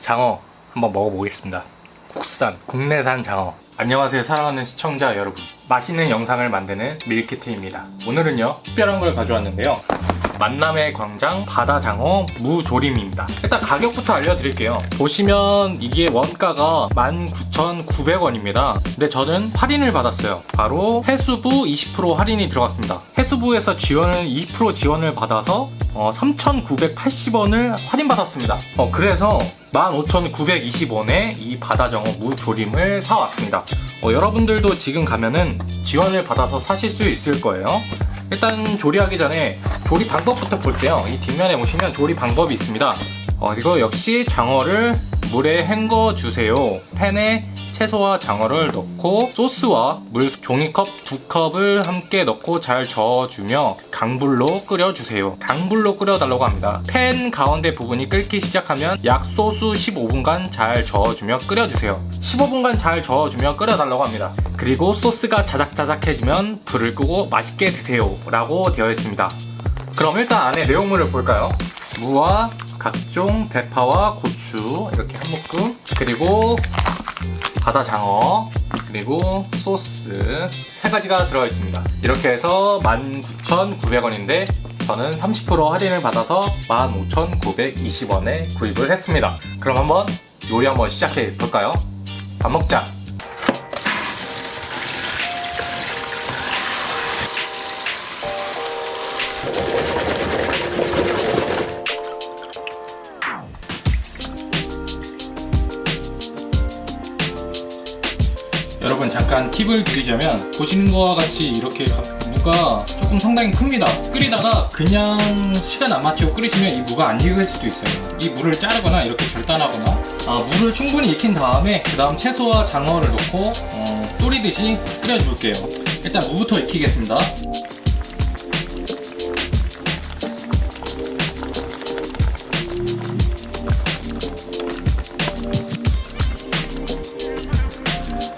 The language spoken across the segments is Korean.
장어 한번 먹어보겠습니다. 국산, 국내산 장어. 안녕하세요, 사랑하는 시청자 여러분. 맛있는 영상을 만드는 밀키트입니다. 오늘은요, 특별한 걸 가져왔는데요. 만남의 광장 바다장어 무조림입니다. 일단 가격부터 알려드릴게요. 보시면 이게 원가가 19,900원입니다. 근데 저는 할인을 받았어요. 바로 해수부 20% 할인이 들어갔습니다. 해수부에서 지원을 20% 지원을 받아서 어, 3,980원을 할인받았습니다. 어, 그래서 15,920원에 이 바다정어 무조림을 사왔습니다. 어, 여러분들도 지금 가면은 지원을 받아서 사실 수 있을 거예요. 일단 조리하기 전에 조리 방법부터 볼게요. 이 뒷면에 보시면 조리 방법이 있습니다. 어, 이거 역시 장어를 물에 헹궈 주세요. 팬에 채소와 장어를 넣고 소스와 물 종이컵 두 컵을 함께 넣고 잘 저어주며 강불로 끓여주세요. 강불로 끓여달라고 합니다. 팬 가운데 부분이 끓기 시작하면 약 소수 15분간 잘 저어주며 끓여주세요. 15분간 잘 저어주며 끓여달라고 합니다. 그리고 소스가 자작자작해지면 불을 끄고 맛있게 드세요. 라고 되어 있습니다. 그럼 일단 안에 내용물을 볼까요? 무와 각종 대파와 고추 이렇게 한 묶음 그리고 바다 장어 그리고 소스 세 가지가 들어 있습니다. 이렇게 해서 19,900원인데 저는 30% 할인을 받아서 15,920원에 구입을 했습니다. 그럼 한번 요리 한번 시작해 볼까요? 밥 먹자. 여러분 잠깐 팁을 드리자면 보시는 거와 같이 이렇게 가- 무가 조금 상당히 큽니다. 끓이다가 그냥 시간 안 맞추고 끓이시면 이 무가 안 익을 수도 있어요. 이 무를 자르거나 이렇게 절단하거나 아, 무를 충분히 익힌 다음에 그 다음 채소와 장어를 넣고 어, 졸이듯이 끓여줄게요. 일단 무부터 익히겠습니다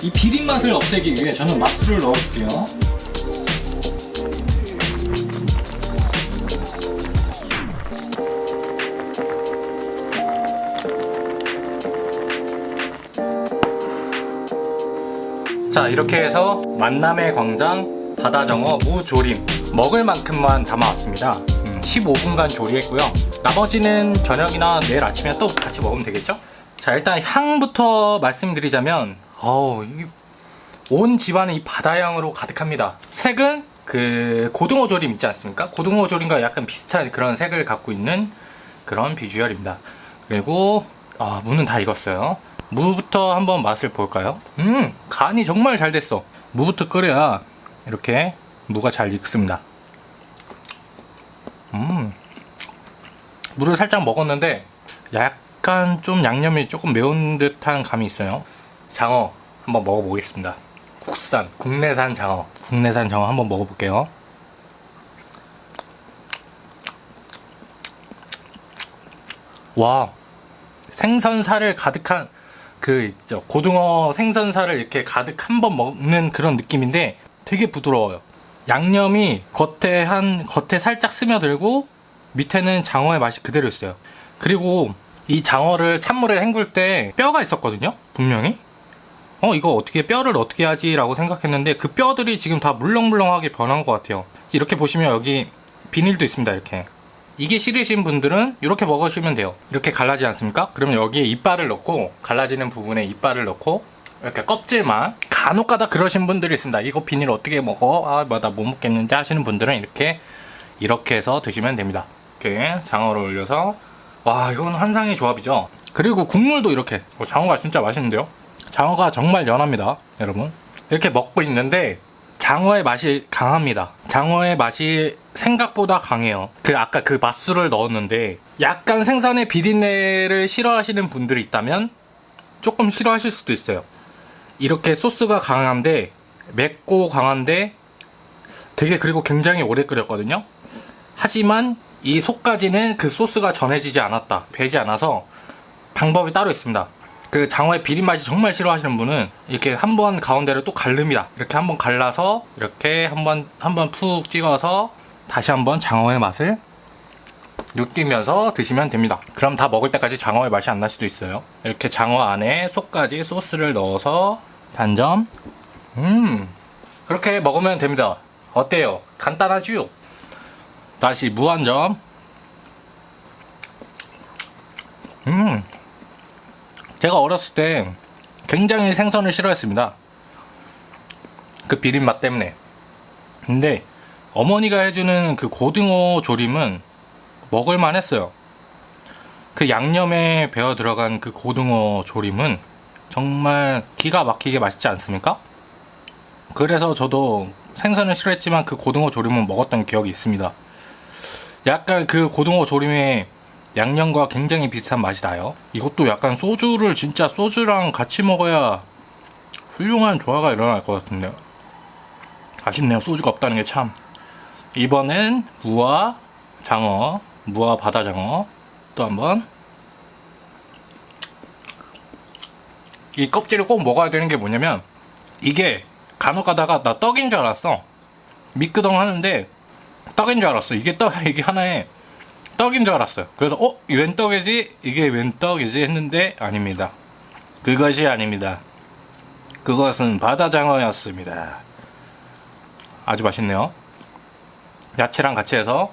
이 비린 맛을 없애기 위해 저는 맛술을 넣어줄게요. 자 이렇게 해서 만남의 광장 바다정어 무조림 먹을 만큼만 담아왔습니다. 음, 15분간 조리했고요. 나머지는 저녁이나 내일 아침에 또 같이 먹으면 되겠죠? 자 일단 향부터 말씀드리자면 어우 이온 집안은 이 바다향으로 가득합니다. 색은 그 고등어 조림 있지 않습니까? 고등어 조림과 약간 비슷한 그런 색을 갖고 있는 그런 비주얼입니다. 그리고 아, 무는 다 익었어요. 무부터 한번 맛을 볼까요? 음, 간이 정말 잘 됐어. 무부터 끓여야 이렇게 무가 잘 익습니다. 음, 무를 살짝 먹었는데 약간 좀 양념이 조금 매운 듯한 감이 있어요. 장어 한번 먹어보겠습니다. 국산, 국내산 장어. 국내산 장어 한번 먹어볼게요. 와, 생선살을 가득한 그 있죠 고등어 생선살을 이렇게 가득 한 번 먹는 그런 느낌인데 되게 부드러워요. 양념이 겉에 한 겉에 살짝 스며들고 밑에는 장어의 맛이 그대로 있어요. 그리고 이 장어를 찬물에 헹굴 때 뼈가 있었거든요. 분명히. 어 이거 어떻게 뼈를 어떻게 하지라고 생각했는데 그 뼈들이 지금 다 물렁물렁하게 변한 것 같아요. 이렇게 보시면 여기 비닐도 있습니다. 이렇게. 이게 싫으신 분들은 이렇게 먹으시면 돼요. 이렇게 갈라지지 않습니까? 그러면 여기에 이빨을 넣고 갈라지는 부분에 이빨을 넣고 이렇게 껍질만 간혹 가다 그러신 분들이 있습니다. 이거 비닐 어떻게 먹어? 아, 뭐 먹겠는데 하시는 분들은 이렇게 이렇게 해서 드시면 됩니다. 이렇게 장어를 올려서 와 이건 환상의 조합이죠. 그리고 국물도 이렇게 어, 장어가 진짜 맛있는데요. 장어가 정말 연합니다, 여러분. 이렇게 먹고 있는데 장어의 맛이 강합니다. 장어의 맛이 생각보다 강해요. 그 아까 그 맛술을 넣었는데 약간 생선의 비린내를 싫어하시는 분들이 있다면 조금 싫어하실 수도 있어요. 이렇게 소스가 강한데 맵고 강한데 되게 그리고 굉장히 오래 끓였거든요. 하지만 이 속까지는 그 소스가 전해지지 않았다. 배지 않아서 방법이 따로 있습니다. 그 장어의 비린 맛이 정말 싫어하시는 분은 이렇게 한 번 가운데를 또 갈릅니다. 이렇게 한 번 갈라서 이렇게 한번 한번 푹 찍어서 다시 한번 장어의 맛을 느끼면서 드시면 됩니다. 그럼 다 먹을 때까지 장어의 맛이 안 날 수도 있어요. 이렇게 장어 안에 속까지 소스를 넣어서 반점. 음, 그렇게 먹으면 됩니다. 어때요? 간단하죠? 다시 무한점. 음, 제가 어렸을 때 굉장히 생선을 싫어했습니다. 그 비린 맛 때문에. 근데 어머니가 해주는 그 고등어 조림은 먹을만 했어요. 그 양념에 배어 들어간 그 고등어 조림은 정말 기가 막히게 맛있지 않습니까? 그래서 저도 생선을 싫어했지만 그 고등어 조림은 먹었던 기억이 있습니다. 약간 그 고등어 조림의 양념과 굉장히 비슷한 맛이 나요. 이것도 약간 소주를 진짜 소주랑 같이 먹어야 훌륭한 조화가 일어날 것 같은데요. 아쉽네요. 소주가 없다는 게 참. 이번엔 무와 장어, 무와 바다 장어 또 한번 이 껍질을 꼭 먹어야 되는 게 뭐냐면 이게 간혹 가다가 나 떡인 줄 알았어. 미끄덩 하는데 떡인 줄 알았어. 이게 떡 이게 하나의 떡인 줄 알았어요. 그래서 어? 웬 떡이지? 이게 웬 떡이지? 했는데 아닙니다. 그것이 아닙니다. 그것은 바다장어였습니다. 아주 맛있네요. 야채랑 같이 해서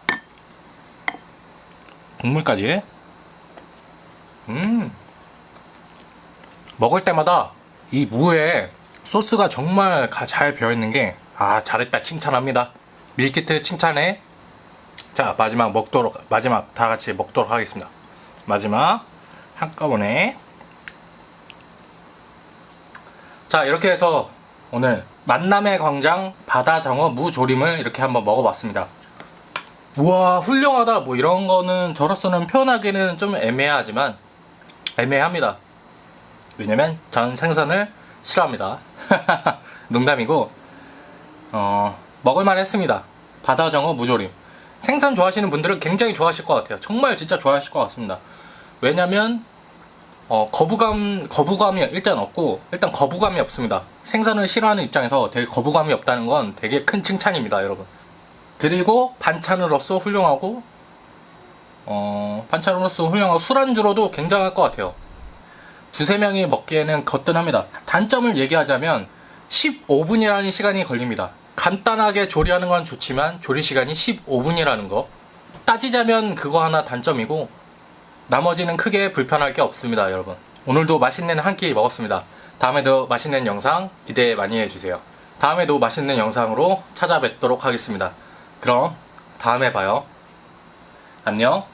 국물까지. 음. 먹을 때마다 이 무에 소스가 정말 가- 잘 배어있는 게, 아, 잘했다. 칭찬합니다. 밀키트 칭찬해. 자, 마지막 먹도록, 마지막 다 같이 먹도록 하겠습니다. 마지막 한꺼번에. 자, 이렇게 해서 오늘 만남의 광장 바다장어 무조림을 이렇게 한번 먹어봤습니다. 우와, 훌륭하다. 뭐 이런 거는 저로서는 표현하기는 좀 애매하지만, 애매합니다. 왜냐면 전 생선을 싫어합니다. 농담이고, 어, 먹을만 했습니다. 바다정어 무조림. 생선 좋아하시는 분들은 굉장히 좋아하실 것 같아요. 정말 진짜 좋아하실 것 같습니다. 왜냐면, 어, 거부감, 거부감이 일단 없고, 일단 거부감이 없습니다. 생선을 싫어하는 입장에서 되게 거부감이 없다는 건 되게 큰 칭찬입니다, 여러분. 그리고 반찬으로서 훌륭하고, 어, 반찬으로서 훌륭하고 술안주로도 굉장할 것 같아요. 두세 명이 먹기에는 거뜬합니다. 단점을 얘기하자면 15분이라는 시간이 걸립니다. 간단하게 조리하는 건 좋지만 조리 시간이 15분이라는 거. 따지자면 그거 하나 단점이고 나머지는 크게 불편할 게 없습니다, 여러분. 오늘도 맛있는 한 끼 먹었습니다. 다음에도 맛있는 영상 기대 많이 해주세요. 다음에도 맛있는 영상으로 찾아뵙도록 하겠습니다. 그럼 다음에 봐요. 안녕.